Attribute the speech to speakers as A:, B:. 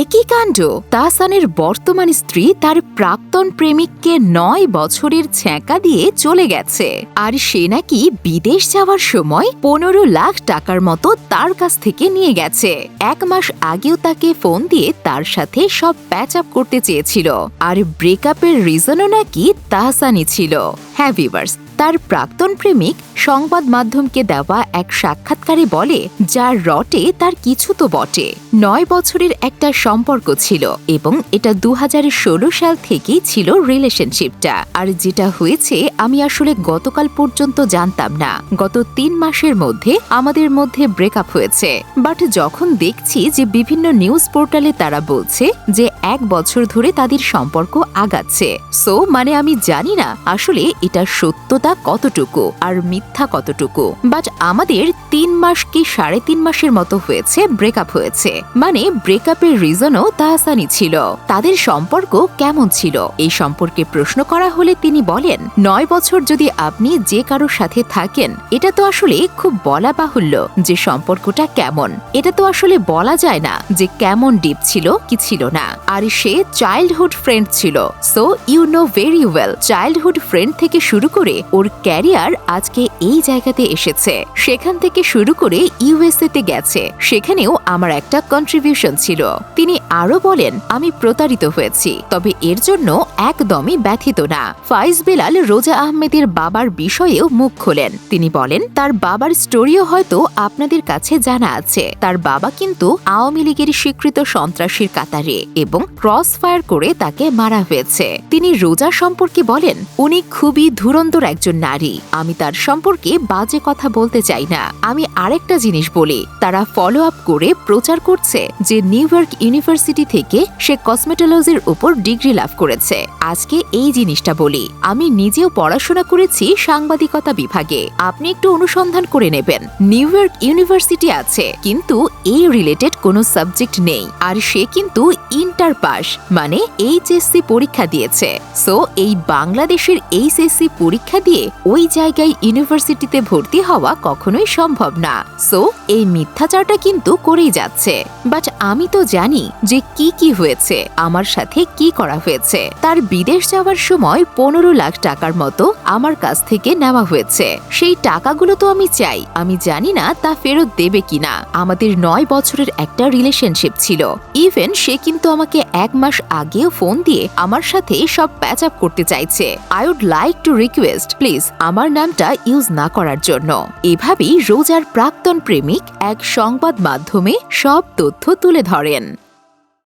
A: একই কাণ্ড, তাহসানের বর্তমান স্ত্রী তার প্রাক্তন প্রেমিককে নয় বছরের ছ্যাঁকা দিয়ে চলে গেছে। আর সে নাকি বিদেশ যাওয়ার সময় পনেরো লাখ টাকার মতো তার কাছ থেকে নিয়ে গেছে। এক মাস আগেও তাকে ফোন দিয়ে তার সাথে সব প্যাচ আপ করতে চেয়েছিল। আর ব্রেকআপের রিজনও নাকি তাহসানই ছিল। হ্যাঁ ভিভার্স তার প্রাক্তন প্রেমিক সংবাদ মাধ্যমকে দেওয়া এক সাক্ষাৎকারে বলে, যার রটে তার কিছু তো বটে। নয় বছরের একটা সম্পর্ক ছিল এবং এটা দু হাজার ষোলো সাল থেকেই ছিল রিলেশনশিপটা আর যেটা হয়েছে, আমি আসলে গতকাল পর্যন্ত জানতাম না। গত তিন মাসের মধ্যে আমাদের মধ্যে ব্রেকআপ হয়েছে। বাট যখন দেখছি যে বিভিন্ন নিউজ পোর্টালে তারা বলছে যে এক বছর ধরে তাদের সম্পর্ক আগাচ্ছে। সো মানে আমি জানি না আসলে এটা সত্যতা কতটুকু আর মিথ্যা কতটুকু? বাট আমাদের তিন মাস কি সাড়ে তিন মাসের মতো হয়েছে ব্রেকআপ হয়েছে। মানে ব্রেকআপের রিজনও তাহসানি ছিল। তাদের সম্পর্ক কেমন ছিল? এই সম্পর্কে প্রশ্ন করা হলে তিনি বলেন, নয় বছর যদি আপনি যে কারোর সাথে থাকেন, এটা তো আসলে খুব বলা বাহুল্য যে সম্পর্কটা কেমন। এটা তো আসলে বলা যায় না যে কেমন ডিপ ছিল, কি ছিল না। আর সে চাইল্ডহুড ফ্রেন্ড ছিল। So you know very well childhood friend থেকে শুরু করে ওর ক্যারিয়ার আজকে এই জায়গাতে এসেছে। সেখান থেকে শুরু করে ইউএসএ তে গেছে। সেখানেও আমার একটা কন্ট্রিবিউশন ছিল। তিনি আরও বলেন, আমি প্রতারিত হয়েছি, তবে এর জন্য একদমই ব্যথিত না। ফাইজ বেলাল রোজা আহমেদের বাবার বিষয়েও মুখ খোলেন। তিনি বলেন, তার বাবার স্টোরিও হয়তো আপনাদের কাছে জানা আছে। তার বাবা কিন্তু আওয়ামী লীগের স্বীকৃত সন্ত্রাসীর কাতারে এবং ক্রস ফায়ার করে তাকে মারা হয়েছে। তিনি রোজা সম্পর্কে বলেন, উনি খুবই ধুরন্ধর একজন নারী। আমি তার সম্পর্কে বাজে কথা বলতে চাই না। আমি আরেকটা জিনিস বলি, তারা ফলো আপ করে প্রচার করছে যে নিউ ইয়র্ক ইউনিভার্সিটি থেকে সে কসমেটোলজির উপর ডিগ্রি লাভ করেছে। আজকে এই জিনিসটা বলি, আমি নিজেও পড়াশোনা করেছি সাংবাদিকতা বিভাগে। আপনি একটু অনুসন্ধান করে নেবেন। নিউ ইয়র্ক ইউনিভার্সিটি আছে, কিন্তু এই রিলেটেড কোনো সাবজেক্ট নেই। আর সে কিন্তু ইন্টার পাস মানে এইচএসসি পরীক্ষা দিয়েছে। সো এই বাংলাদেশের এইচএসসি পরীক্ষা দিয়ে ওই জায়গায় ইউনিভার্সিটিতে ভর্তি হওয়া কখনোই সম্ভব না। সো এই মিথ্যাচারটা কিন্তু করেই যাচ্ছে। বাট আমি তো জানি যে কি কি হয়েছে, আমার সাথে কি করা হয়েছে। তার বিদেশ যাওয়ার সময় পনেরো লাখ টাকার মতো আমার কাছ থেকে নেওয়া হয়েছে। সেই টাকাগুলো তো আমি চাই। আমি জানি না তা ফেরত দেবে কিনা। আমাদের নয় বছরের একটা রিলেশনশিপ ছিল। ইভেন সে কিন্তু আমাকে এক মাস আগেও ফোন দিয়ে আমার সাথে সব প্যাচ আপ করতে চাইছে। I would like to request please, আমার নামটা ইউজ না করার জন্য। এভাবেই রোজার প্রাক্তন প্রেমিক এক সংবাদ মাধ্যমে সব তথ্য তুলে ধরেন।